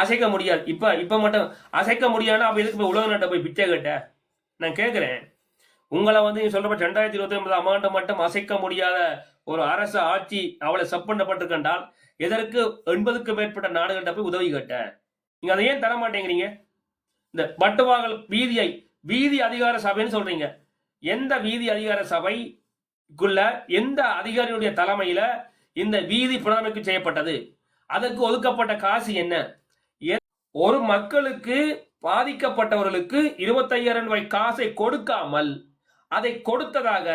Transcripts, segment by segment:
அசைக்க முடியாது. இப்போ இப்போ மட்டும் அசைக்க முடியாதுன்னா அப்போ எதுக்கு போய் உலக நாட்டை போய் பிச்சை கேட்ட? நான் கேட்குறேன் உங்களை வந்து நீங்கள் சொல்கிறப்ப ரெண்டாயிரத்தி இருபத்தி ஒன்பதாம் ஆண்டு மட்டும் அசைக்க முடியாத ஒரு அரசு ஆட்சி அவளை சப்பண்டப்பட்டிருக்கின்றால் எதற்கு எண்பதுக்கு மேற்பட்ட நாடுகள்கிட்ட போய் உதவி கேட்ட? நீங்கள் அதை ஏன் தர மாட்டேங்கிறீங்க? இந்த பட்டுவாகல் வீதியை வீதி அதிகார சபைன்னு சொல்றீங்க. எந்த வீதி அதிகார சபைக்குள்ள எந்த அதிகாரியுடைய தலைமையில இந்த வீதி புனரமைப்பு செய்யப்பட்டது? அதற்கு ஒதுக்கப்பட்ட காசு என்ன? ஒரு மக்களுக்கு பாதிக்கப்பட்டவர்களுக்கு இருபத்தையாயிரம் ரூபாய் காசை கொடுக்காமல் அதை கொடுத்ததாக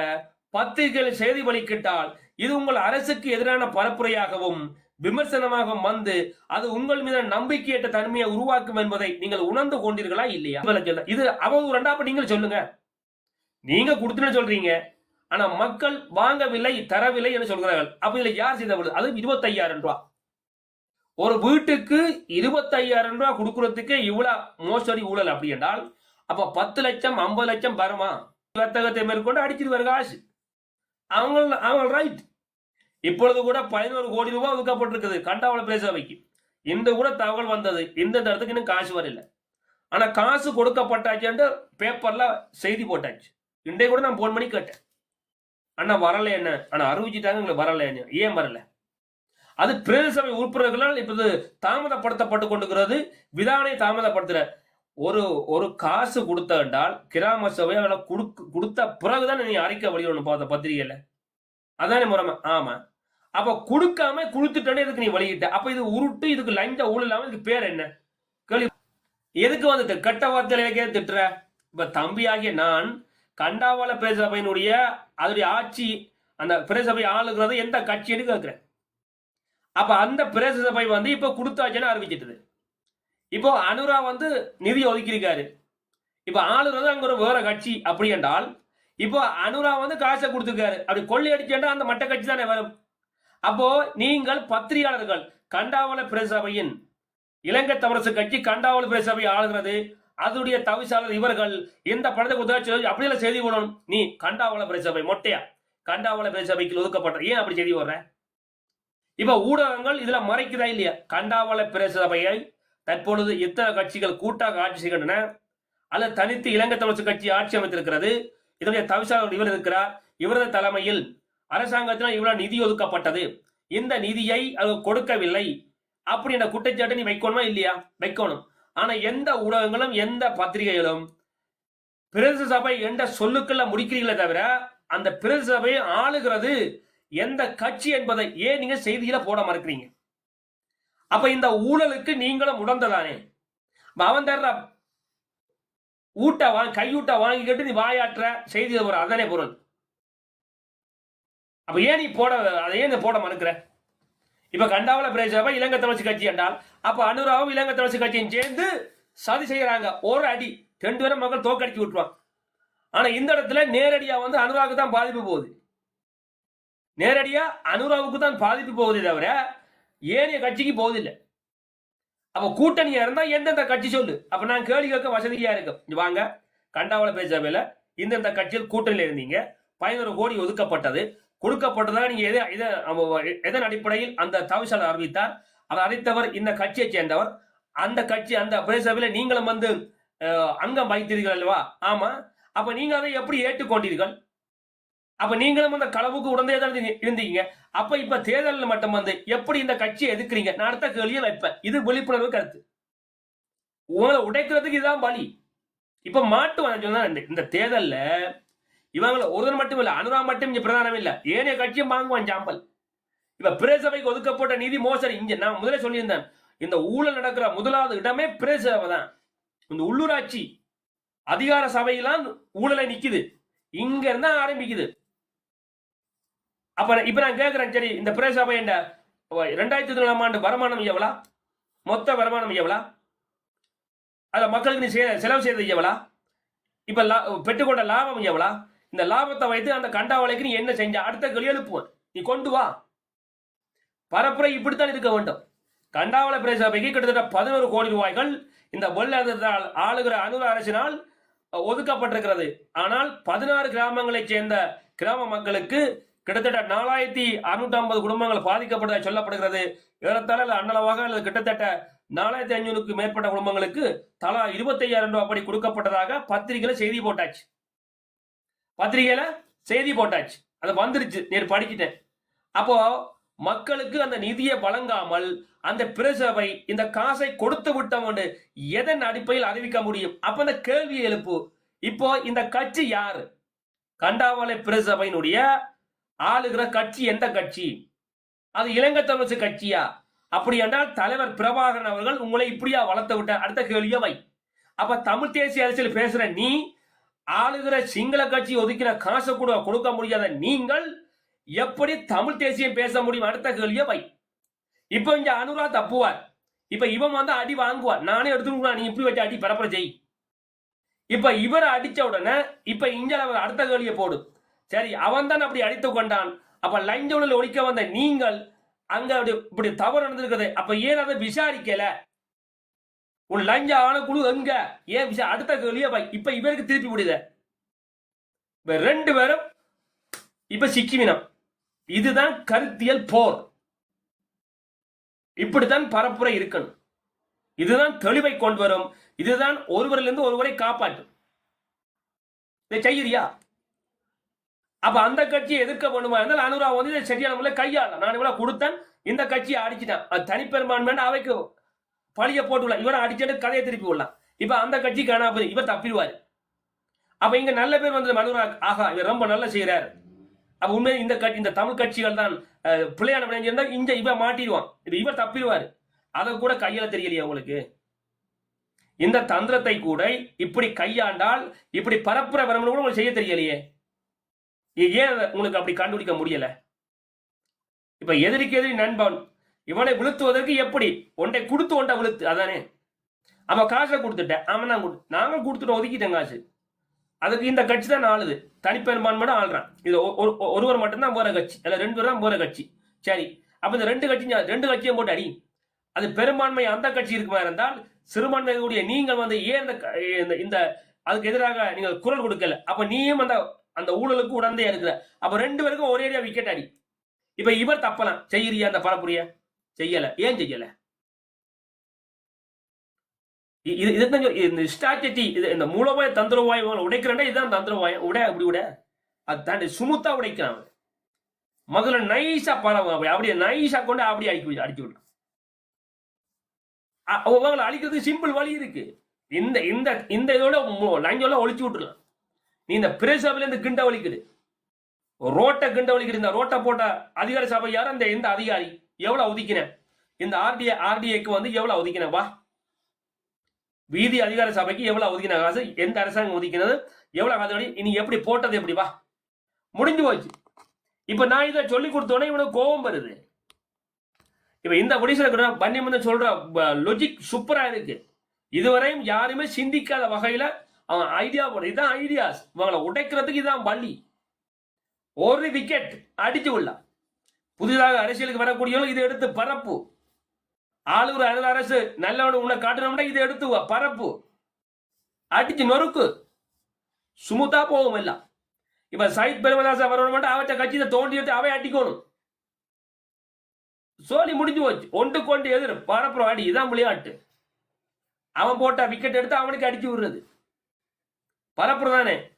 பத்திரிகைகள் செய்தி வெளிக்கிட்டால் இது உங்கள் அரசுக்கு எதிரான பரப்புரையாகவும் விமர்சனமாகவும் வந்து அது உங்கள் மீது நம்பிக்கையற்ற தன்மையை உருவாக்கும் என்பதை நீங்கள் உணர்ந்து கொண்டீர்களா இல்லையா? இது அவதூறு ரெண்டாப்ப நீங்கள் சொல்லுங்க. நீங்க கொடுத்துன்னு சொல்றீங்க. ஆனா மக்கள் வாங்கவில்லை தரவில்லை என்று சொல்கிறார்கள். அப்ப இதுல யார் செய்தவர்கள் அது இருபத்தையாயிரம் ரூபாய் ஒரு வீட்டுக்கு இருபத்தையாயிரம் ரூபாய் கொடுக்கறதுக்கே இவ்வளவு மோசடி ஊழல் அப்படி என்றால் அப்ப பத்து லட்சம் ஐம்பது லட்சம் வருமா? வர்த்தகத்தை மேற்கொண்டு அடிச்சிருவாரு காசு. அவங்க அவங்க ரைட் இப்பொழுது கூட பதினோரு கோடி ரூபாய் ஒதுக்கப்பட்டிருக்குது கண்டாவள பேசவைக்கு இந்த கூட தகவல் வந்தது இந்த இடத்துக்கு இன்னும் காசு வரல. ஆனா காசு கொடுக்கப்பட்டாச்சுன்ட்டு பேப்பர்ல செய்தி போட்டாச்சு. இன்றைய கூட நான் போன் பண்ணி கேட்டேன். அண்ணா வரல என்ன? ஆனா அறிவிச்சிட்டாங்க எங்களுக்கு வரல ஏன் வரல? அது பிரதி சபை உறுப்பினர்களால் இப்போது தாமதப்படுத்தப்பட்டு கொண்டிருக்கிறது. விதானை தாமதப்படுத்துற ஒரு ஒரு காசு கொடுத்த என்றால் கிராம சபை அவளை கொடுக்க கொடுத்த பிறகுதான் நீ அறிக்கை வெளியிடணும் பார்த்த பத்திரிகையில. அதானே முறைமை? ஆமா. அப்ப கொடுக்காம கொடுத்துட்டே இதுக்கு நீ வெளியிட்ட? அப்ப இது உருட்டு இதுக்கு லஞ்ச ஊழலாம இதுக்கு பேர் என்ன? கேள்வி எதுக்கு வந்து தி- கெட்ட வார்த்தையிலே திட்டுற? இப்ப தம்பியாகிய நான் கண்டாவள பிரசபையினுடைய அதனுடைய ஆட்சி அந்த பிரசபை ஆளுகிறது எந்த கட்சின்னு கேட்கிறேன். அப்ப அந்த பிரேச சபை வந்து இப்ப கொடுத்தாச்சுன்னு அறிவிச்சிட்டது. இப்போ அனுரா வந்து நிதி ஒதுக்கியிருக்காரு. இப்ப வந்து அங்க ஒரு வேற கட்சி அப்படி என்றால் இப்போ அனுரா வந்து காசை கொடுத்துருக்காரு. அப்படி கொள்ளி அடிச்சேன்டா அந்த மட்ட கட்சி தானே வரும். அப்போ நீங்கள் பத்திரிகையாளர்கள் கண்டாவள பிரசபையின் இலங்கை தமிழரசு கட்சி கண்டாவள பிரசபை ஆளுகிறது. அதனுடைய தவிசாளர் இவர்கள் இந்த படத்தை கொடுத்தா அப்படியெல்லாம் செய்தி போடணும். நீ கண்டாவள பிரசபை மொட்டையா? கண்டாவள பிரசபைக்கு ஒதுக்கப்பட்ட ஏன் அப்படி செய்தி போடுற? இப்ப ஊடகங்கள் இதுல மறைக்குதா இல்லையா? கண்டாவள பிரசபையை தற்பொழுது எத்தனை கட்சிகள் கூட்டாக ஆட்சி செய்கின்றன? அல்லது தனித்து இலங்கை தமிழரசு கட்சி ஆட்சி அமைத்திருக்கிறது? இதனுடைய தவிசாளர் இவர் இருக்கிறார். இவரது தலைமையில் அரசாங்கத்தினால் இவ்வளவு நிதி ஒதுக்கப்பட்டது. இந்த நிதியை அது கொடுக்கவில்லை. அப்படி என்ற குற்றச்சாட்டை நீ வைக்கணுமா இல்லையா? வைக்கணும். ஆனா எந்த ஊடகங்களும் எந்த பத்திரிகைகளும் பிரதேச சபை என்ற சொல்லுக்கெல்லாம் முடிக்கிறீங்களே தவிர அந்த பிரதேச சபையை ஆளுகிறது எந்த கட்சி என்பதை ஏன் நீங்க செய்தியில போட மறுக்கிறீங்க? அப்ப இந்த ஊழலுக்கு நீங்களும் உடந்ததானே? அவன் தர்ற ஊட்ட வாங்கி கையூட்ட வாங்கிக்கிட்டு நீ வாயாற்ற செய்தி ஒரு அதனே பொருள். அப்ப ஏன் நீ போட அதை ஏன் நீ போட மறுக்கிற? இப்ப கண்டாவள பிரேசபா இலங்கை தமிழ்ச்சி கட்சி என்றால் அப்ப அனுராவும் இலங்கை தமிழ்ச்சி கட்சியும் சேர்ந்து சதி செய்யறாங்க. ஒரு அடி ரெண்டு பேரும் மக்கள் தோக்கடிச்சு விட்டுருவான் ஆனா இந்த இடத்துல நேரடியா வந்து அனுராக்கு தான் பாதிப்பு போகுது. நேரடியா அனுராவுக்கு தான் பாதிப்பு போகுதே தவிர ஏனைய கட்சிக்கு போவதில்லை. அப்ப கூட்டணியா இருந்தா எந்தெந்த கட்சி சொல்லு? அப்ப நான் கேள்வி கேட்க வசதியா இருக்கும் வாங்க. கண்டாவள பேசவேல இந்தந்த கட்சியில் கூட்டணியில இருந்தீங்க. பதினோரு கோடி ஒதுக்கப்பட்டது. கொடுக்கப்பட்டதாக நீங்க எதை எதை எதன் அடிப்படையில் அந்த தவிசாளர் அறிவித்தார்? அவர் அறிவித்தவர் இந்த கட்சியை சேர்ந்தவர். அந்த கட்சி அந்த பிரதேசவில் நீங்களும் வந்து அங்கம் வைத்தீர்கள் அல்லவா? ஆமா. அப்ப நீங்க அதை எப்படி ஏற்றுக்கொண்டீர்கள்? அப்ப நீங்களும் அந்த களவுக்கு உடனே தான் இருந்தீங்க. அப்ப இப்ப தேர்தலில் மட்டும் வந்து எப்படி இந்த கட்சியை எதுக்குறீங்க நான் அடுத்த கேள்வியை வைப்பேன். இது விழிப்புணர்வு கருத்து. உங்களை உடைக்கிறதுக்கு இதுதான் பலி இப்ப மாட்டு வந்தா இந்த- இந்த தேர்தல்ல இவங்கள ஒருவர் மட்டும் இல்ல அனுரா மட்டும் இங்க பிரதானம் இல்ல. ஏனைய கட்சியும் வாங்குவான் சாம்பல். இப்ப பிரேசபைக்கு ஒதுக்கப்பட்ட நிதி மோசடி இங்க நான் முதலே சொல்லியிருந்தேன். இந்த ஊழல் நடக்கிற முதலாவது இடமே பிரேசபை தான். இந்த உள்ளூராட்சி அதிகார சபையெல்லாம் ஊழலை நிக்குது. இங்க இருந்தா ஆரம்பிக்குது. அப்ப இப்ப நான் கேட்கிறேன் சரி இந்த பிரேசபை என்ற ரெண்டாயிரத்தி பதினேழாம் ஆண்டு வருமானம் எவ்வளா? மொத்த வருமானம் எவ்வளா? அதுல மக்களுக்கு நீ செலவு செய்தது எவ்வளா? இப்ப லா- பெற்றுக்கொண்ட லாபம் எவ்வளா? இந்த லாபத்தை வைத்து அந்த கண்டாவளைக்கு நீ என்ன செஞ்ச? அடுத்த கேள்வி எழுப்புவேன். நீ கொண்டு வா. பரப்புரை இப்படித்தான் இருக்க வேண்டும். கண்டாவள பிரேசபைக்கு கிட்டத்தட்ட பதினோரு கோடி ரூபாய்கள் இந்த வெள்ளத்தால் ஆளுகிற அனுர அரசினால் ஒதுக்கப்பட்டிருக்கிறது. ஆனால் பதினாறு கிராமங்களைச் சேர்ந்த கிராம மக்களுக்கு கிட்டத்தட்ட நாலாயிரத்தி அறுநூத்தி ஐம்பது குடும்பங்கள் பாதிக்கப்பட்டதாக சொல்லப்படுகிறது. ஏறத்தாழ அல்லது அன்னளவாக அல்லது கிட்டத்தட்ட நாலாயிரத்தி ஐநூறுக்கு மேற்பட்ட குடும்பங்களுக்கு தலா இருபத்தையாயிரம் ரூபாய் படி கொடுக்கப்பட்டதாக பத்திரிகையில செய்தி போட்டாச்சு. பத்திரிகையில செய்தி போட்டாச்சு. அது வந்துருச்சு. நேர் படிக்கிட்டேன் அப்போ மக்களுக்கு அந்த நிதியை வழங்காமல் அந்த பிரசவை இந்த காசை கொடுத்து விட்டோம் எதன் அடிப்படையில் அறிவிக்க முடியும்? அப்ப அந்த கேள்வி எழுப்பு. இப்போ இந்த கட்சி யாரு? கண்டாவளை பிரசபையினுடைய ஆளுகிற கட்சி எந்த கட்சி? அது இலங்கை தமிழ்ச்சி கட்சியா? அப்படி என்றால் தலைவர் பிரபாகரன் அவர்கள் உங்களை இப்படியா வளர்த்து விட்டார்? அடுத்த கேள்வியை வை. அப்ப தமிழ் தேசிய அரசியல் பேசுற நீ ஆளுகிற சிங்கள கட்சி ஒதுக்கிற காசு கூட கொடுக்க முடியாத நீங்கள் எப்படி தமிழ் தேசியம் பேச முடியும்? அடுத்த கேள்வியை வை. இப்ப இங்க அனுரா தப்புவார். இப்ப இவன் வந்து அடி வாங்குவார். நானே எடுத்துக்கலாம் நீ இப்படி வச்சு அடி பரப்புற செய். இப்ப இவரை அடிச்ச உடனே இப்ப இங்க அவர் அடுத்த கேள்வியை போடு. சரி அவன் தான் அப்படி அடித்து கொண்டான். அப்ப லஞ்ச ஒழிக்க வந்த நீங்கள் அங்க அப்படி இப்படி தவறு நடந்திருக்கிறது அப்ப ஏன் அதை விசாரிக்கல? உன் லஞ்ச குழு எங்க? ஏன் விஷயம் அடுத்த கேள்வியை இப்ப இவருக்கு திருப்பி விடுத. இப்ப ரெண்டு பேரும் இப்ப சிக்கிவினம் இதுதான் கருத்தியல் போர். இப்படித்தான் பரப்புரை இருக்கணும். இதுதான் தெளிவை கொண்டு வரும். இதுதான் ஒருவரிலிருந்து ஒருவரை காப்பாற்றும். இதை செய்யறியா? அப்ப அந்த கட்சியை எதிர்க்க வேண்டுமா இருந்தால் அனுரா வந்து இதை சரியான முறையில் கையாள நான் இவ்வளவு கொடுத்தேன் இந்த கட்சியை அடிச்சிட்டேன். அது தனிப்பெரும்பான்மை அவைக்கு பழிய போட்டுள்ள இவரை அடிச்சுட்டு கதையை திருப்பி விடலாம். இப்ப அந்த கட்சி காணாம இவர் தப்பிடுவார். அப்ப இங்க நல்ல பேர் வந்தது அனுரா ஆஹா இவர் ரொம்ப நல்ல செய்யறாரு அப்ப உண்மையை இந்த கட்சி இந்த தமிழ் கட்சிகள் தான் பிள்ளையான விளைஞ்சிருந்தா இங்க இவன் மாட்டிடுவான். இப்ப இவர் தப்பிடுவார். அதை கூட கையாள தெரியலையா உங்களுக்கு? இந்த தந்திரத்தை கூட இப்படி கையாண்டால் இப்படி பரப்புற வரம்பு கூட உங்களுக்கு செய்ய தெரியலையே? ஏன் உனக்கு உங்களுக்கு அப்படி கண்டுபிடிக்க முடியல? இப்ப எதிரிக்கு எதிரி நண்பன் இவனை விழுத்துவதற்கு எப்படி? ஒன்றை கொடுத்து ஒன்றை விழுத்து அதானே? அவன் காசை கொடுத்துட்டேன் அவன் தான் கொடு நாங்கள் கொடுத்துட்டு ஒதுக்கிட்டேன் காசு. அதுக்கு இந்த கட்சி தான் ஆளுது. தனிப்பெரும்பான்மையோட ஆள்றான். இது ஒருவர் மட்டும்தான் போற கட்சி. அல்ல ரெண்டு பேர் தான் போற கட்சி. சரி. அப்ப இந்த ரெண்டு கட்சி ரெண்டு கட்சியும் போட்டு அடி. அது பெரும்பான்மை அந்த கட்சி இருக்குமா இருந்தால் சிறுபான்மை கூடிய நீங்கள் வந்து ஏன் இந்த- இந்த அதுக்கு எதிராக நீங்கள் குரல் கொடுக்கல? அப்ப நீயும் அந்த அந்த ஊழலுக்கு உடந்தே இருக்கிற அப்ப ரெண்டு பேருக்கும் ஒரேடியா விக்கெட் அடி. இப்ப இவர் தப்பலாம். செய்யறியா அந்த பரப்புரிய செய்யல. ஏன் செய்யல? இது இதுதான் இந்த ஸ்ட்ராட்டஜி இது இந்த மூலவாய தந்திரவாய் உடைக்கிறேன்னா இதுதான் தந்திரவாயம் உட அப்படி உட. அது தாண்டி சுமுத்தா உடைக்கிறான் அவன். முதல்ல நைஸா பரவும் அப்படி அப்படியே நைஸா கொண்டு அப்படியே அடிக்க அடிச்சு விடுறான் அவங்களை அழிக்கிறதுக்கு சிம்பிள் வழி இருக்கு. இந்த இந்த இந்த இதோட லஞ்சம்லாம் ஒழிச்சு விட்டுருலாம் நீ இந்த பிரேசபில இருந்து கிண்ட வலிக்குது. ரோட்டை கிண்ட வலிக்குது. இந்த ரோட்டை போட்ட அதிகார சபை யார்? அந்த எந்த அதிகாரி? எவ்வளவு ஒதுக்கினேன் இந்த ஆர்டிஏ ஆர்டிஏக்கு வந்து எவ்வளவு ஒதுக்கினேன் வா. வீதி அதிகார சபைக்கு எவ்வளவு ஒதுக்கின காசு? எந்த அரசாங்கம் ஒதுக்கினது? எவ்வளவு காசு? இனி எப்படி போட்டது எப்படி? வா. முடிஞ்சு போச்சு. இப்ப நான் இதை சொல்லி கொடுத்தோன்னே இவனுக்கு கோபம் வருது. இப்ப இந்த ஒடிசா பண்ணி சொல்ற லொஜிக் சூப்பரா இருக்கு. இதுவரையும் யாருமே சிந்திக்காத வகையில அவன் ஐடியா போட. இதுதான் ஐடியாஸ் இவங்களை உடைக்கிறதுக்கு இதுதான் வள்ளி ஒரு விக்கெட் அடிச்சு விடலாம் புதிதாக அரசியலுக்கு வரக்கூடியவங்க இதை எடுத்து பரப்பு. ஆளுநர் அருள் அரசு நல்லவனு உன்னை காட்டணும்னா இதை எடுத்து வா, பரப்பு. அடிச்சு நொறுக்கு. சுமுத்தா போகும் எல்லாம். இப்ப சயித் பெருமதாசா வரணும் மட்டும் அவற்றை கட்சியை தோண்டி எடுத்து அவை அடிக்கணும். சோழி முடிஞ்சு போச்சு. ஒன்று கொண்டு எதிர். பரப்புறம் அடி. இதான் விளையாட்டு. அவன் போட்ட விக்கெட் எடுத்து அவனுக்கு அடிச்சு விடுறது. பரப்புறதானே?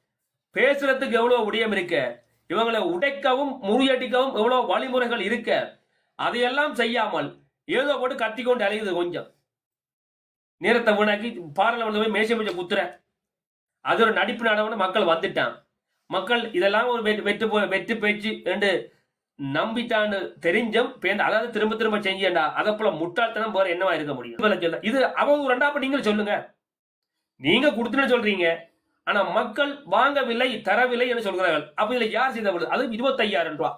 பேசுறதுக்கு எவ்வளவு உடையம் இருக்க? இவங்களை உடைக்கவும் முறியடிக்கவும் எவ்வளவு வழிமுறைகள் இருக்க? அதையெல்லாம் செய்யாமல் ஏதோ போட்டு கத்தி கொண்டு அலையுது கொஞ்சம். நேரத்தை வீணாக்கி பாராளுமன்ற போய் மேசை மேய்ச்ச குத்துற. அது ஒரு நடிப்பு நாடகம்னு மக்கள் வந்துட்டான். மக்கள் இதெல்லாம் ஒரு வெற்றி வெற்றி போ- வெற்றி பேச்சு என்று நம்பிட்டான்னு தெரிஞ்சும் அதாவது திரும்ப திரும்ப செஞ்சேன்டா. அதை போல முட்டாள்தனம் போற என்னவா இருக்க முடியும்? சொல்ல- இது அவங்க ரெண்டாப்ப நீங்களும் சொல்லுங்க. நீங்க கொடுத்துன்னு சொல்றீங்க. ஆனா மக்கள் வாங்கவில்லை தரவில்லை என்று சொல்கிறார்கள். அப்ப இதுல யார் செய்த அது இருபத்தையாயிரம் ரூபாய்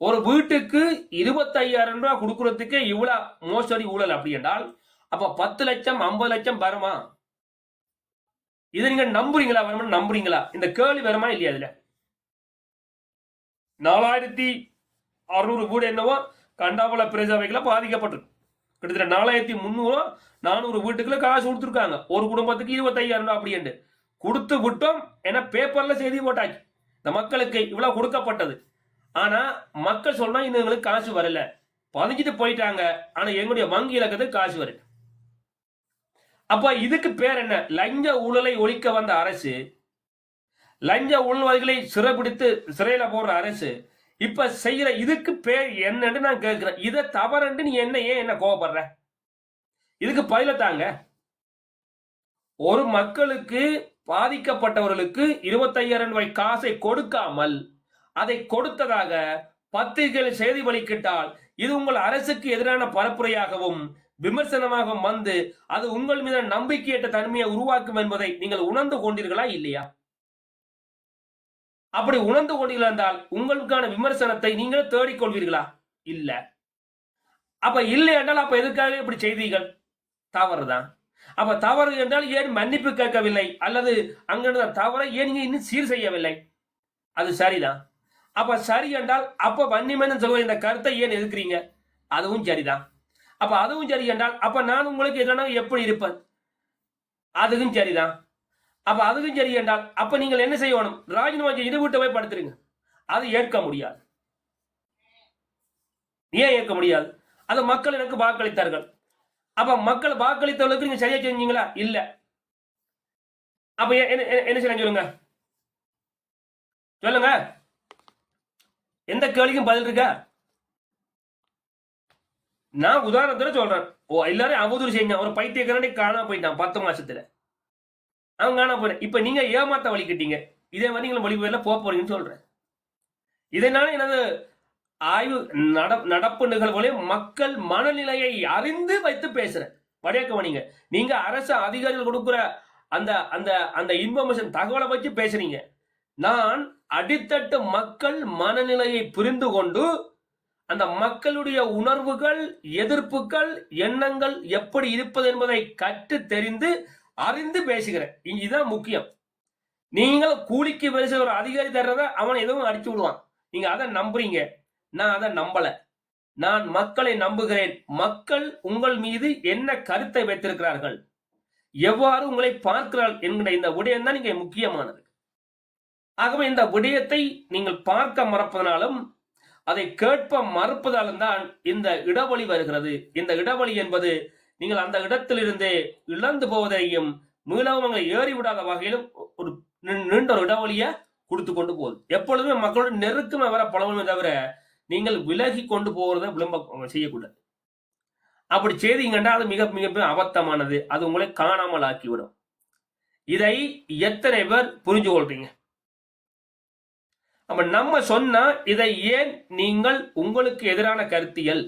ஒரு வீட்டுக்கு இருபத்தையாயிரம் ரூபாய் கொடுக்கறதுக்கு இவ்வளவு மோசடி ஊழல் அப்படி என்றால் அப்ப பத்து லட்சம் ஐம்பது லட்சம் வருமா? இது நீங்க நம்புறீங்களா வருமா நம்புறீங்களா? இந்த கேள்வி வருமா இல்லையா இதுல? நாலாயிரத்தி அறுநூறு வீடு என்னவோ கண்டாபல பிரஜாவைகளை பாதிக்கப்பட்டிருக்கு கிட்டத்தட்ட நாலாயிரத்தி முந்நூறு நானூறு வீட்டுக்குள்ள காசு கொடுத்துருக்காங்க. ஒரு குடும்பத்துக்கு இருபத்தையாயிரம் ரூபாய் அப்படின்ட்டு கொடுத்து விட்டோம் என பேப்பர்ல செய்தி போட்டாச்சு. இந்த மக்களுக்கு இவ்வளவு கொடுக்கப்பட்டது. ஆனா மக்கள் சொன்னா இன்னும் எங்களுக்கு காசு வரல. பதிஞ்சிட்டு போயிட்டாங்க. ஆனா எங்களுடைய வங்கி இலக்கத்துக்கு காசு வருது அப்ப இதுக்கு பேர் என்ன? லஞ்ச ஊழலை ஒழிக்க வந்த அரசு லஞ்ச ஊழல்வாதிகளை சிறைபிடித்து சிறையில போடுற அரசு இப்ப செய்யற இதுக்கு பேர் என்னன்னு நான் கேட்கிறேன். இதை தவறுன்ட்டு நீ என்ன ஏன் என்ன கோவப்படுற? இதுக்கு பதில தாங்க. ஒரு மக்களுக்கு பாதிக்கப்பட்டவர்களுக்கு இருபத்தையாயிரம் ரூபாய் காசை கொடுக்காமல் அதை கொடுத்ததாக பத்திரிகைகள் செய்தி வெளிக்கிட்டால் இது உங்கள் அரசுக்கு எதிரான பரப்புரையாகவும் விமர்சனமாகவும் வந்து அது உங்கள் மீது நம்பிக்கையற்ற தன்மையை உருவாக்கும் என்பதை நீங்கள் உணர்ந்து கொண்டீர்களா இல்லையா? அப்படி உணர்ந்து கொண்டீர்கள் என்றால் உங்களுக்கான விமர்சனத்தை நீங்கள் தேடிக்கொள்வீர்களா? இல்ல. அப்ப இல்லை என்றால் அப்ப எதுக்காக இப்படி செய்தீர்கள்? தவறுதான். அப்ப தவறு என்றால் ஏன் மன்னிப்பு கேட்கவில்லை? அல்லது அங்கிருந்த தவறை ஏன் இன்னும் சீர் செய்யவில்லை? அது சரிதான். அப்ப சரி என்றால் அப்ப வன்னிமன் சொல்ற இந்த கருத்தை ஏன் எதிர்க்கிறீங்க? அதுவும் சரிதான். அப்ப அதுவும் சரி என்றால் அப்ப நான் உங்களுக்கு எதிரான எப்படி இருப்பேன்? அதுவும் சரிதான். அப்ப அதுவும் சரி என்றால் அப்ப நீங்கள் என்ன செய்யணும்? ராஜினாமா செய்து வீட்டை போய் படுத்துருங்க. அது ஏற்க முடியாது. ஏன் ஏற்க முடியாது? அது மக்கள் எனக்கு வாக்களித்தார்கள். அப்ப மக்கள் வாக்களித்தவர்களுக்கு நீங்க சரியா செஞ்சீங்களா? இல்ல. அப்ப ஏ- என்ன என்ன- செய்யலாம் சொல்லுங்க? சொல்லுங்க. எந்த கேள்விக்கும் பதில் இருக்கா? நான் உதாரணத்துல சொல்றேன். ஓ எல்லாரும் அவதூறு செஞ்சான். ஒரு பைத்தியக்காரனே காணாம போயிட்டான் பத்து மாசத்துல. அவன் காணாம போயிட்டான். இப்ப நீங்க ஏமாத்த கட்டிங்க. இதே மாதிரி நீங்களும் வழி போயில போக போறீங்கன்னு சொல்றேன். இதனால எனது ஆய்வு நட- நடப்பு நிகழ்வுகளை மக்கள் மனநிலையை அறிந்து வைத்து பேசுறேன். வடிவக்கவனிங்க நீங்க அரசு அதிகாரிகள் கொடுக்குற அந்த அந்த அந்த இன்ஃபர்மேஷன் தகவலை வச்சு பேசுறீங்க. நான் அடித்தட்டு மக்கள் மனநிலையை புரிந்து கொண்டு அந்த மக்களுடைய உணர்வுகள் எதிர்ப்புகள் எண்ணங்கள் எப்படி இருப்பது என்பதை கற்று தெரிந்து அறிந்து பேசுகிறேன். இ- இதுதான் முக்கியம். நீங்கள் கூலிக்கு பேசுகிற ஒரு அதிகாரி தர்றத அவன் எதுவும் அடிச்சு விடுவான். நீங்க அதை நம்புறீங்க. நான் அதை நம்பல. நான் மக்களை நம்புகிறேன். மக்கள் உங்கள் மீது என்ன கருத்தை வைத்திருக்கிறார்கள்? எவ்வாறு உங்களை பார்க்கிறார்கள் என்கிற இந்த விடயம் தான் இங்கே முக்கியமானது. ஆகவே இந்த விடயத்தை நீங்கள் பார்க்க மறப்பதனாலும் அதை கேட்ப மறுப்பதாலும் தான் இந்த இடவழி வருகிறது. இந்த இடவழி என்பது நீங்கள் அந்த இடத்திலிருந்தே இழந்து போவதையும் மீளவும் அங்கே ஏறி விடாத வகையிலும் ஒரு நீண்ட ஒரு இடவழியை கொடுத்து கொண்டு போகுது. எப்பொழுதுமே மக்களோட நெருக்கமாக வர பழகுமே தவிர நீங்கள் விலகி கொண்டு போகிறத விளம்ப செய்யக்கூடாது. அப்படி செய்தீங்கன்னா அது மிக மிக மிக அபத்தமானது. அது உங்களை காணாமல் ஆக்கிவிடும். இதை எத்தனை பேர் புரிஞ்சு கொள்றீங்க? அப்ப நம்ம சொன்னா இதை ஏன் நீங்கள் உங்களுக்கு எதிரான கருத்தியல்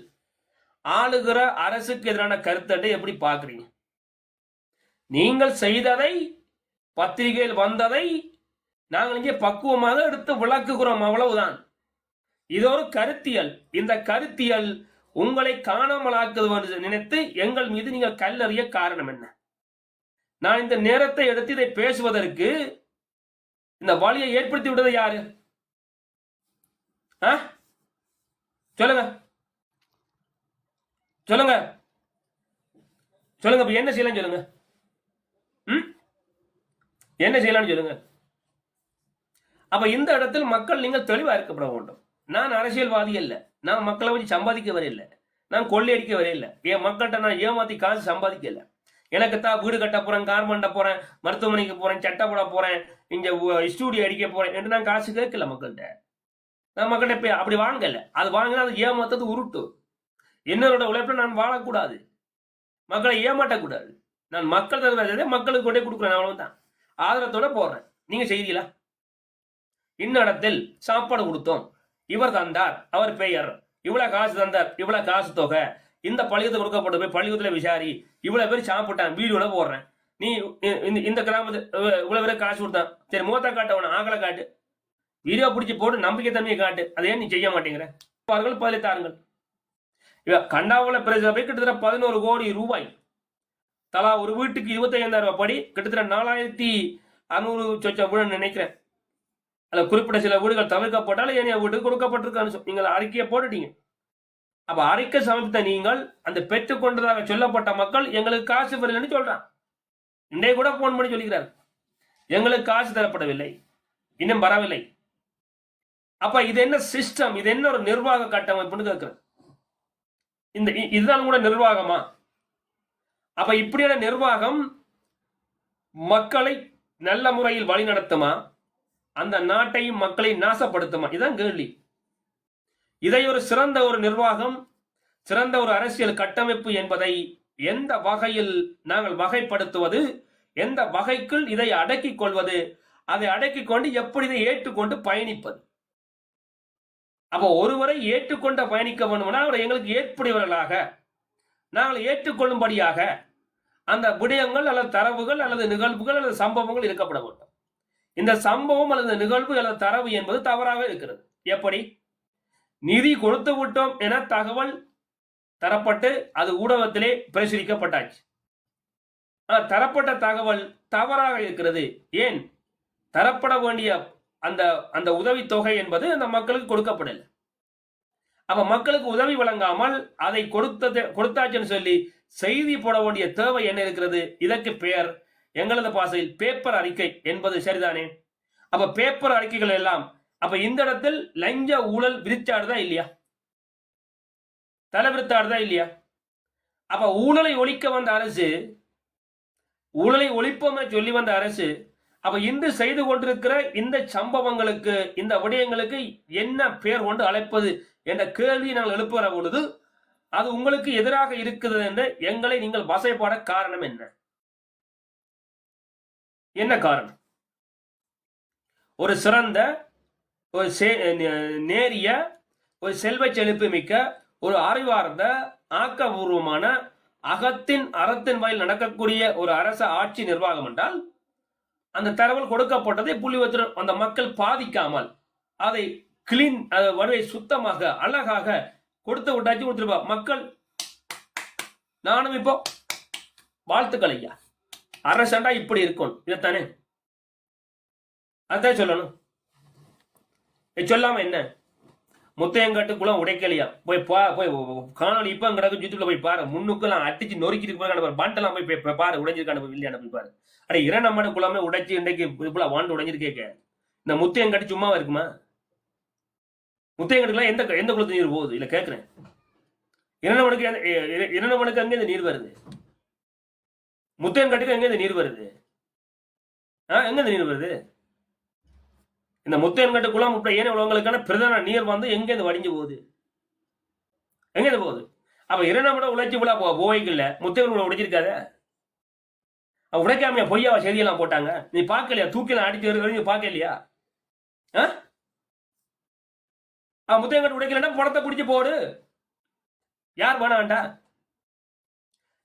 ஆளுகிற அரசுக்கு எதிரான கருத்தை எப்படி பாக்குறீங்க நீங்கள் செய்ததை பத்திரிகையில் வந்ததை நாங்கள் இங்கே பக்குவமாக எடுத்து விளக்குகிறோம் அவ்வளவுதான். இது ஒரு கருத்தியல். இந்த கருத்தியல் உங்களை காணாமலாக்குவது நினைத்து எங்கள் மீது நீங்கள் கல்லறிய காரணம் என்ன? நான் இந்த நேரத்தை எடுத்து இதை பேசுவதற்கு இந்த வழியை ஏற்படுத்தி விட்டது யாரு? ஆ? சொல்லுங்க. சொல்லுங்க. சொல்லுங்க இப்ப என்ன செய்யலாம் சொல்லுங்க. ம்? என்ன செய்யலாம்னு சொல்லுங்க. அப்ப இந்த இடத்தில் மக்கள் நீங்கள் தெளிவா இருக்கப்பட வேண்டும். நான் அரசியல்வாதி அல்ல. நான் மக்களை வச்சு சம்பாதிக்க வரையில்லை நான் கொள்ளையடிக்க வரையில்லை என் மக்கள்கிட்ட நான் ஏமாத்தி காசு சம்பாதிக்கல. எனக்கு தான் வீடு கட்ட போறேன் கார் பண்ண போறேன் மருத்துவமனைக்கு போறேன் சட்டை போட போறேன் இங்க ஸ்டூடியோ அடிக்க போறேன் என்று நான் காசு கேட்கல மக்கள்கிட்ட. நான் மக்கள்கிட்ட போய் அப்படி வாங்கல. அது வாங்கினா அது ஏமாத்தது உருட்டு. என்னோட உழைப்பில் நான் வாழக்கூடாது. மக்களை ஏமாற்றக்கூடாது. நான் மக்கள் தகுந்த மக்களுக்கு கொண்டே கொடுக்குறேன் அவ்வளவுதான். ஆதரத்தோட போடுறேன். நீங்க செய்தீங்களா? இன்னிடத்தில் சாப்பாடு கொடுத்தோம். இவர் தந்தார் அவர் பெயர். இவ்வளவு காசு தந்தார் இவ்வளவு காசு தொகை. இந்த பள்ளியத்தை கொடுக்கப்பட்டு போய் பள்ளியத்துல விசாரி. இவ்வளவு பேர் சாப்பிட்டான் வீடியோல போடுறேன். நீ இந்த- இந்த கிராமத்து இவ்வளவு பேர் காசு கொடுத்தான் சரி மூத்தா காட்ட உன ஆகலை காட்டு. வீடியோ பிடிச்சி போட்டு நம்பிக்கை தன்மையை காட்டு. அதே நீ செய்ய மாட்டேங்கிற? அவர்கள் பதிலத்தாருங்கள் இவ கண்டாவுல பிரசபை கிட்டத்தட்ட பதினோரு கோடி ரூபாய். தலா ஒரு வீட்டுக்கு இருபத்தைந்தாயிரம் ரூபாய் படி கிட்டத்தட்ட நாலாயிரத்தி அறுநூறு சொச்சம் நினைக்கிறேன். அதில் குறிப்பிட்ட சில வீடுகள் தவிர்க்கப்பட்டாலும் ஏனைய வீடு வீட்டுக்கு கொடுக்கப்பட்டிருக்கான்னு நீங்கள் அறிக்கையை போட்டுட்டீங்க. அப்ப அறிக்கை சமர்ப்பித்த நீங்கள் அந்த பெற்றுக்கொண்டதாக சொல்லப்பட்ட மக்கள் எங்களுக்கு காசு வரலன்னு சொல்றான். இன்றைய கூட போன் பண்ணி சொல்லிக்கிறார். எங்களுக்கு காசு தரப்படவில்லை. இன்னும் வரவில்லை. அப்ப இது என்ன சிஸ்டம் இது என்ன ஒரு நிர்வாக கட்டமைப்புன்னு கேட்கிறேன். இந்த இ- இதுதான் கூட நிர்வாகமா? அப்ப இப்படியான நிர்வாகம் மக்களை நல்ல முறையில் வழிநடத்துமா? அந்த நாட்டையும் மக்களையும் நாசப்படுத்துமா? இதான் கேள்வி. இதை ஒரு சிறந்த ஒரு நிர்வாகம் சிறந்த ஒரு அரசியல் கட்டமைப்பு என்பதை எந்த வகையில் நாங்கள் வகைப்படுத்துவது எந்த வகைக்குள் இதை அடக்கிக் கொள்வது அதை அடக்கிக் கொண்டு எப்படி இதை ஏற்றுக்கொண்டு பயணிப்பது? அப்போ ஒருவரை ஏற்றுக்கொண்ட பயணிக்க வேண்டும்னா அவரை எங்களுக்கு ஏற்புடையவர்களாக நாங்கள் ஏற்றுக்கொள்ளும்படியாக அந்த விடயங்கள் அல்லது தரவுகள் அல்லது நிகழ்வுகள் அல்லது சம்பவங்கள் இருக்கப்பட வேண்டும். இந்த சம்பவம் அல்லது நிகழ்வு அல்லது தரவு என்பது தவறாக இருக்கிறது. எப்படி? நிதி கொடுத்து விட்டோம் என தகவல் தரப்பட்டு அது ஊடகத்திலே பிரசுரிக்கப்பட்டாச்சு. தரப்பட்ட தகவல் தவறாக இருக்கிறது. ஏன்? தரப்பட வேண்டிய அந்த அந்த உதவித்தொகை என்பது அந்த மக்களுக்கு கொடுக்கப்படல. அப்ப மக்களுக்கு உதவி வழங்காமல் அதை கொடுத்தது கொடுத்தாச்சுன்னு சொல்லி செய்தி போட வேண்டிய தேவை என்ன இருக்கிறது? இதற்கு பெயர் எங்களது பாசையில் பேப்பர் அறிக்கை என்பது சரிதானே? அப்ப பேப்பர் அறிக்கைகள் எல்லாம் அப்ப இந்த இடத்தில் லஞ்ச ஊழல் விரிச்சாடுதா இல்லையா? தலைவிரித்தாடுதா இல்லையா? அப்ப ஊழலை ஒழிக்க வந்த அரசு ஊழலை ஒழிப்போம் சொல்லி வந்த அரசு அப்ப இன்று செய்து கொண்டிருக்கிற இந்த சம்பவங்களுக்கு இந்த விடயங்களுக்கு என்ன பெயர் கொண்டு அழைப்பது என்ற கேள்வியை நாங்கள் எழுப்புகிற பொழுது அது உங்களுக்கு எதிராக இருக்குது என்று எங்களை நீங்கள் வசைப்பாட காரணம் என்ன? என்ன காரணம்? ஒரு சிறந்த ஒரு சே- நேரிய ஒரு செல்வ செழிப்பு மிக்க ஒரு அறிவார்ந்த ஆக்கபூர்வமான அகத்தின் அறத்தின் வாயில் நடக்கக்கூடிய ஒரு அரச ஆட்சி நிர்வாகம் என்றால் அந்த தகவல் கொடுக்கப்பட்டதை புள்ளி அந்த மக்கள் பாதிக்காமல் அதை கிளீன் வடுவை சுத்தமாக அழகாக கொடுத்து விட்டாச்சு கொடுத்துருப்பா மக்கள் நானும் இப்போ வாழ்த்துக்கள் ஐயா. அரசண்டா இப்படி இருக்கும் இதைத்தானே? அதான் சொல்லணும். சொல்லாம என்ன? முத்தையங்காட்டு குளம் உடைக்கலையா? போய் பா போய் காணொலி இப்ப கிடக்கு யூடியூப்ல போய் பாரு. முன்னுக்கெல்லாம் அடிச்சு நொறுக்கிட்டு போய் பண்டெல்லாம் போய் பாரு. உடைஞ்சிருக்கான போய் இல்லையான போய் பாரு. அட இரண்டம்மட குளமே உடைச்சு இன்றைக்கு இப்பெல்லாம் வாண்டு உடைஞ்சிருக்கேக்க இந்த முத்தையங்காட்டு சும்மாவா இருக்குமா? முத்தையங்காட்டுக்குலாம் எந்த எந்த குளத்து நீர் போகுது? இல்ல கேட்குறேன். இரண்டவனுக்கு இரண்டவனுக்கு அங்கே இந்த நீர் வருது. முத்தையங்காட்டுக்கு எங்க இந்த நீர் வருது? ஆ எங்கேருந்து இந்த நீர் வருது? இந்த முத்தையன்கட்டு குளம் உட்பட ஏனைய உலகங்களுக்கான பிரதான நீர் வந்து எங்க வடிஞ்சு போகுது? எங்கேருந்து போகுது? அப்போ இரண்டாம் உழைச்சி விழா போ போய்க்கல முத்தையன் கூட உடைச்சிருக்காத? அவ உடைக்காமையா பொய்யாவா செய்தியெல்லாம் போட்டாங்க. நீ பார்க்கலையா? தூக்கிலாம் அடித்து வருது நீ பார்க்கலையா? ஆ? அவன் முத்தையன்கட்டு உடைக்கலன்னா பணத்தை பிடிச்சி போடு. யார் வேணாண்டா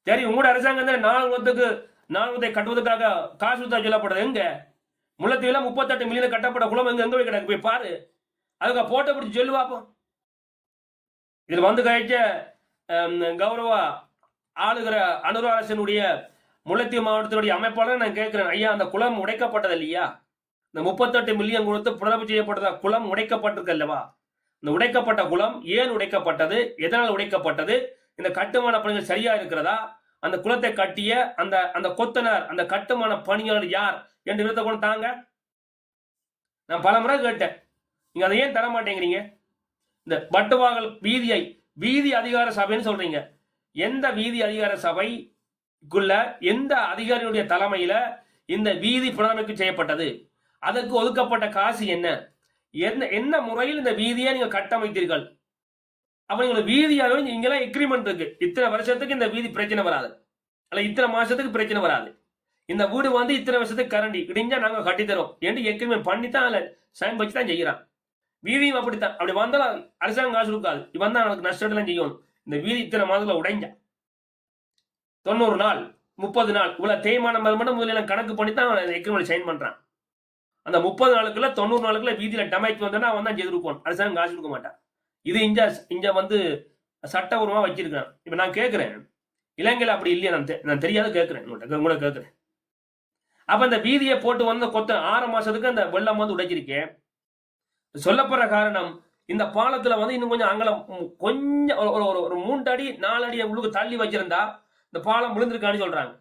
சரி உங்களோட அரசாங்கம் தான் நாலு குளத்துக்கு நாலு கட்டுவதற்காக காசு கொடுத்தா சொல்லப்படுது எங்க? முல்லத்தீவுல முப்பத்தெட்டு மில்லியன் கட்டப்பட்ட குளம் எங்க எங்க போய் கிடக்கு? போய் பாரு. அதுக்கு போட்டோ பிடிச்சி சொல்லு பார்ப்போம் இதில் வந்து கழிச்ச கௌரவ ஆளுகிற அனுர அரசனுடைய முல்லைத்தீவு மாவட்டத்தினுடைய அமைப்பாளர் நான் கேட்கிறேன். ஐயா அந்த குளம் உடைக்கப்பட்டது இல்லையா? இந்த முப்பத்தெட்டு மில்லியன் கொடுத்து புனரப்பு செய்யப்பட்டதா? குளம் உடைக்கப்பட்டிருக்கு அல்லவா? இந்த உடைக்கப்பட்ட குளம் ஏன் உடைக்கப்பட்டது? எதனால் உடைக்கப்பட்டது? இந்த கட்டுமான பணிகள் சரியா இருக்கிறதா? அந்த குளத்தை கட்டிய அந்த அந்த கொத்தனர் அந்த கட்டுமான பணியாளர் யார் என்று விருத்த கொண்டு தாங்க. நான் பல முறை கேட்டேன். நீங்க அதை ஏன் தர மாட்டேங்கிறீங்க இந்த பட்டுவாகல் வீதியை வீதி அதிகார சபைன்னு சொல்றீங்க. எந்த வீதி அதிகார சபைக்குள்ள எந்த அதிகாரியுடைய தலைமையில இந்த வீதி புனரமைப்பு செய்யப்பட்டது? அதற்கு ஒதுக்கப்பட்ட காசு என்ன? என்ன என்ன முறையில் இந்த வீதியை நீங்க கட்டமைத்தீர்கள்? அப்ப நீங்க வீதியாவே இங்கெல்லாம் எக்ரிமெண்ட் இருக்கு. இத்தனை வருஷத்துக்கு இந்த வீதி பிரச்சனை வராது. அல்ல இத்தனை மாசத்துக்கு பிரச்சனை வராது. இந்த வீடு வந்து இத்தனை வருஷத்துக்கு கரண்டி. இடிஞ்சா நாங்க கட்டித்தரோம் என்று எக்ரிமெண்ட் பண்ணி தான் அதில் சைன் வச்சு தான் செய்யறான் வீதியும் அப்படித்தான். அப்படி வந்தாலும் அரசாங்கம் காசு கொடுக்காது. இவன் தான் நமக்கு நஷ்டத்தெல்லாம் செய்யணும். இந்த வீதி இத்தனை மாதத்துல உடைஞ்சா. தொண்ணூறு நாள் முப்பது நாள். இவ்வளவு தேய்மானம் மட்டும் முதல்ல கணக்கு பண்ணி தான் எக்ரிமெண்ட் சைன் பண்றான். அந்த முப்பது நாளுக்குள்ள தொண்ணூறு நாளுக்குள்ள வீதியில டமேஜ் வந்தோன்னா அவன் தான் செய்திருப்பான் அரசாங்கம் காசு கொடுக்க மாட்டான். இது இங்க இங்க வந்து சட்டபூர்வமாக வச்சிருக்கிறேன். இப்போ நான் கேட்குறேன் இலங்கையில் அப்படி இல்லையா? நான் தெ- நான் தெரியாத கேட்குறேன் உங்கள்கிட்ட கூட கேட்குறேன் அப்போ இந்த வீதியை போட்டு வந்து கொத்த ஆறு மாதத்துக்கு அந்த வெள்ளம் வந்து உடைச்சிருக்கேன் சொல்லப்படுற காரணம் இந்த பாலத்தில் வந்து இன்னும் கொஞ்சம் அங்கலம் கொஞ்சம் ஒரு- ஒரு ஒரு- மூன்று அடி நாலு அடி உள்ளுக்கு தள்ளி வச்சிருந்தா இந்த பாலம் விழுந்திருக்கான்னு சொல்கிறாங்க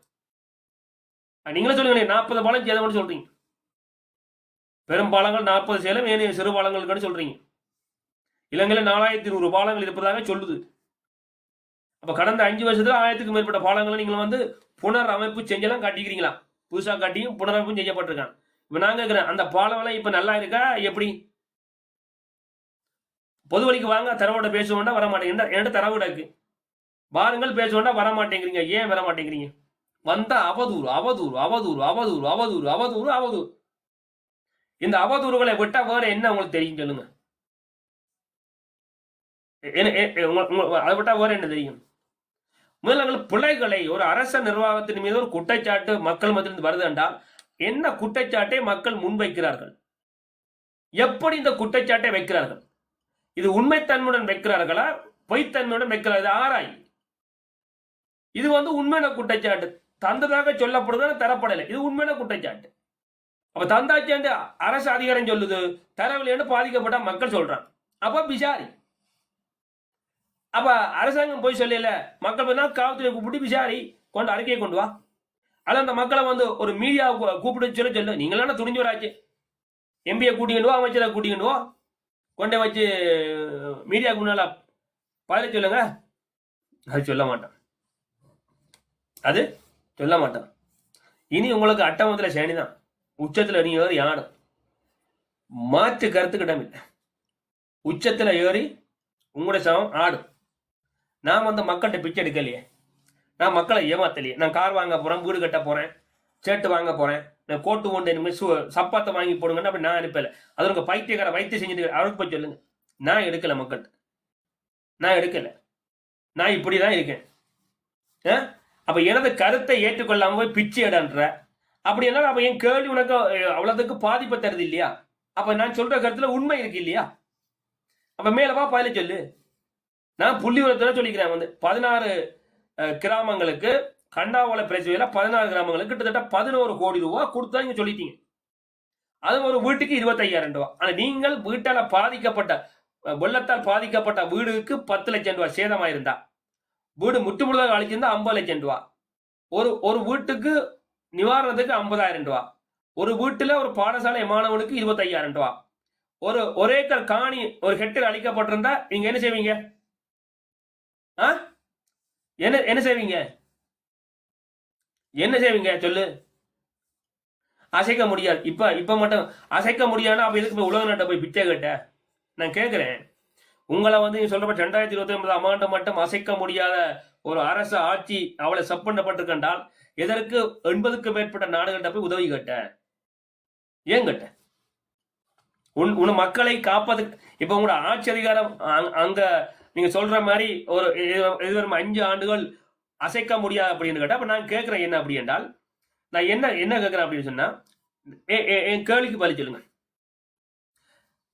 நீங்களே சொல்லுங்க நாற்பது பாலம் சேதம்னு சொல்கிறீங்க பெரும் பாலங்கள் நாற்பது சேலம் ஏனைய சிறு பாலங்களுக்குன்னு சொல்கிறீங்க இலங்கையில் நாலாயிரத்தி நூறு பாலங்கள் இருப்பதாக சொல்லுது. அப்போ கடந்த அஞ்சு வருஷத்துல ஆயிரத்துக்கு மேற்பட்ட பாலங்களை நீங்கள் வந்து புனரமைப்பு செஞ்செல்லாம் காட்டிக்கிறீங்களா? புதுசாக காட்டியும் புனரமைப்பும் செய்யப்பட்டிருக்கான் இப்போ நான் இருக்கிறேன் அந்த பாலம்லாம் இப்போ நல்லா இருக்கா? எப்படி? பொது வழிக்கு வாங்க தரவோட பேசுவோம்னா வர மாட்டேங்க. என்கிட்ட தரவு கிடக்கு வாருங்கள் பேசுவோம்னா வர மாட்டேங்கிறீங்க. ஏன் வர மாட்டேங்கிறீங்க? வந்தா அவதூறு அவதூறு அவதூறு அவதூறு அவதூறு அவதூறு அவதூறு. இந்த அவதூறுகளை விட்டா வேற என்ன உங்களுக்கு தெரியும் சொல்லுங்க. அதை விட்டா வேற என்ன தெரியும்? முதல்ல பிள்ளைகளை ஒரு அரச நிர்வாகத்தின் மீது ஒரு குற்றச்சாட்டு மக்கள் மத்தியிலிருந்து வருது என்றால் என்ன குற்றச்சாட்டை மக்கள் முன்வைக்கிறார்கள்? எப்படி இந்த குற்றச்சாட்டை வைக்கிறார்கள்? இது உண்மைத்தன்மையுடன் வைக்கிறார்களா? பொய்த்தன்மையுடன் வைக்கிறார்கள்? ஆராய். இது வந்து உண்மையான குற்றச்சாட்டு. தந்ததாக சொல்லப்படுது தரப்படலை. இது உண்மையான குற்றச்சாட்டு. அப்ப தந்தாச்சாண்டு அரசு அதிகாரம் சொல்லுது. தரவில்லைன்னு பாதிக்கப்பட்ட மக்கள் சொல்றான் அப்ப விசாரி. அப்ப அரசாங்கம் போய் சொல்லல மக்கள் பண்ணா காவல்துறை கூப்பிட்டு விசாரி கொண்டு அறிக்கையை கொண்டு வா. அல்ல அந்த மக்களை வந்து ஒரு மீடியா கூப்பிட்டு சொல்ல சொல்லு. நீங்களான துணிஞ்சு வராச்சு எம்பியை கூட்டிக்கிட்டு வா அமைச்சரை கூட்டிக்கிட்டு வா. கொண்டே வச்சு மீடியாவுக்கு முன்னால பதில சொல்லுங்க. அது சொல்ல மாட்டான். அது சொல்ல மாட்டான். இனி உங்களுக்கு அட்டமத்தில் சேனி தான் உச்சத்தில் நீ ஏறி ஆடும் மாற்று கருத்துக்கிட்டமில்லை உச்சத்தில் ஏறி உங்களுடைய சமம் ஆடும் நான் வந்து மக்கள்கிட்ட பிச்சை எடுக்கலையே. நான் மக்களை ஏமாத்தலையே. நான் கார் வாங்க போகிறேன் வீடு கட்ட போகிறேன் சேட்டு வாங்க போகிறேன் நான் கோட்டு ஒன்று இனிமேல் சு சப்பாத்தை வாங்கி போடுங்கன்னு அப்படி நான் அனுப்பலை. அது உங்கள் பைத்தியக்கார வைத்தியம் செஞ்சுட்டு அவருக்கு போய் சொல்லுங்க. நான் எடுக்கலை மக்கள்கிட்ட. நான் எடுக்கலை. நான் இப்படி தான் இருக்கேன். ஆ? அப்போ எனது கருத்தை ஏற்றுக்கொள்ளாமல் போய் பிச்சை இடன்ற அப்படி என்ன அப்போ என் கேள்வி உனக்கு அவ்வளோத்துக்கு பாதிப்பை தருது இல்லையா? அப்போ நான் சொல்கிற கருத்தில் உண்மை இருக்கு இல்லையா? அப்போ மேலே வா பதில சொல்லு. நான் புள்ளி விவரத்துல சொல்லிக்கிறேன். வந்து பதினாறு கிராமங்களுக்கு கண்டாவள பிரச்சனையில் பதினாறு கிராமங்களுக்கு கிட்டத்தட்ட பதினோரு கோடி ரூபா கொடுத்தா நீங்க சொல்லிட்டீங்க. அது ஒரு வீட்டுக்கு இருபத்தையாயிரம் ரூபா ஆனால் நீங்கள் வீட்டால் பாதிக்கப்பட்ட வெள்ளத்தால் பாதிக்கப்பட்ட வீடுக்கு பத்து லட்சம் ரூபாய் சேதமாயிருந்தா. வீடு முட்டு முழுதாக அழிச்சிருந்தா ஐம்பது லட்சம் ரூபா ஒரு ஒரு வீட்டுக்கு நிவாரணத்துக்கு ஐம்பதாயிரம் ரூபா ஒரு வீட்டில் ஒரு பாடசாலை மாணவனுக்கு இருபத்தையாயிரம் ரூபா ஒரு ஒரு ஏக்கர் காணி ஒரு ஹெக்டர் அழிக்கப்பட்டிருந்தா நீங்க என்ன செய்வீங்க? ஆ? என்ன என்ன செய்வீங்க? என்ன செய்வீங்க? சொல்லு. அசைக்க முடியாது. இப்ப இப்ப மட்டும். அசைக்க முடியாதுன்னா அப்ப எதுக்கு போய் உலக நாட்டை போய் பிச்சை கேட்ட? நான் கேட்கிறேன் உங்களை வந்து நீங்க சொல்றப்ப ரெண்டாயிரத்தி இருபத்தி ஒன்பதாம் ஆண்டு மட்டும் அசைக்க முடியாத ஒரு அரசு ஆட்சி அவளை சப்பண்டப்பட்டிருக்கண்டால் எதற்கு எண்பதுக்கு மேற்பட்ட நாடுகள்கிட்ட போய் உதவி கேட்ட? ஏன் கேட்ட? உன் உன் மக்களை காப்பதுக்கு இப்ப உங்களோட ஆட்சி அதிகாரம் அங்க நீங்க சொல்ற மாதிரி ஒரு இது- இதுவரை அஞ்சு ஆண்டுகள் அசைக்க முடியாது அப்படின்னு கேட்டா அப்ப நான் கேட்கிறேன் என்ன அப்படி என்றால் நான் என்ன என்ன கேட்கிறேன் அப்படின்னு சொன்னா என் கேள்விக்கு பதில் சொல்லுங்க.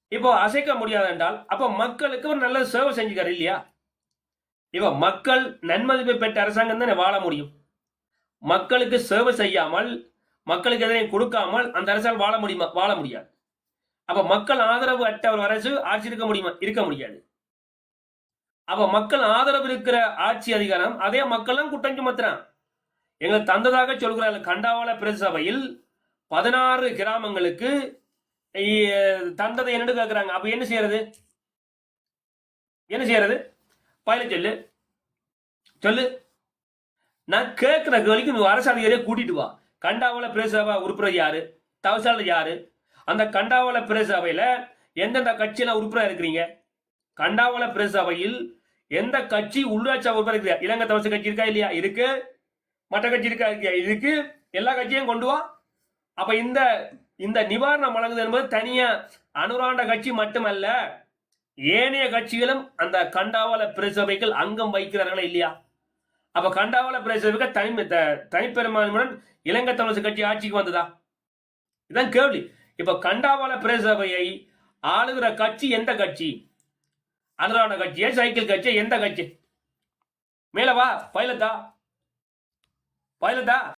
இப்போ அசைக்க முடியாது என்றால் அப்ப மக்களுக்கு ஒரு நல்ல சேவை செஞ்சுக்காரு இல்லையா? இப்போ மக்கள் நன்மதிப்பை பெற்ற அரசாங்கம் தானே வாழ முடியும். மக்களுக்கு சேவை செய்யாமல் மக்களுக்கு எதையும் கொடுக்காமல் அந்த அரசால் வாழ முடியுமா வாழ முடியாது. அப்ப மக்கள் ஆதரவு அற்ற ஒரு அரசு ஆட்சி இருக்க முடியுமா இருக்க முடியாது. அப்ப மக்கள் ஆதரவு இருக்கிற ஆட்சி அதிகாரம் அதே மக்கள்லாம் குற்றம் சுமத்துறான். எங்களை தந்ததாக சொல்கிறார்கள் கண்டாவள பிரதிசபையில் பதினாறு கிராமங்களுக்கு தந்ததை என்னடு கேட்கிறாங்க அப்ப என்ன செய்யறது? என்ன செய்யறது? பயில சொல்லு. சொல்லு. நான் கேட்கிற கேள்விக்கு நீ அரசு அதிகாரியை கூட்டிட்டு வா. கண்டாவள பிரதேசபா உறுப்பினர் யாரு? தவசாளர் யாரு? அந்த கண்டாவள பிரதேசபையில எந்தெந்த கட்சியில உறுப்பினர் இருக்கிறீங்க? கண்டாவள பிரதேசபையில் எந்த கட்சி உள்ளாட்சி அமைப்பு இருக்கிற இலங்கை தமிழ் கட்சி இருக்கா இல்லையா? இருக்கு. மற்ற கட்சி இருக்கா இல்லையா? இருக்கு. எல்லா கட்சியும் கொண்டு வா. அப்ப இந்த இந்த நிவாரணம் வழங்குது என்பது தனியா அனுராண்ட கட்சி மட்டுமல்ல ஏனைய கட்சிகளும் அந்த கண்டாவள பிரசபைகள் அங்கம் வைக்கிறார்களா இல்லையா? அப்ப கண்டாவள பிரசபைகள் தனி தனிப்பெருமானுடன் இலங்கை தமிழர் கட்சி ஆட்சிக்கு வந்ததா? இதான் கேள்வி. இப்ப கண்டாவள பிரசபையை ஆளுகிற கட்சி எந்த கட்சி? அனுராண்ட கட்சியே சைக்கிள் கட்சி எந்த கட்சி? மேலவா பைலத்தா பைலத்தா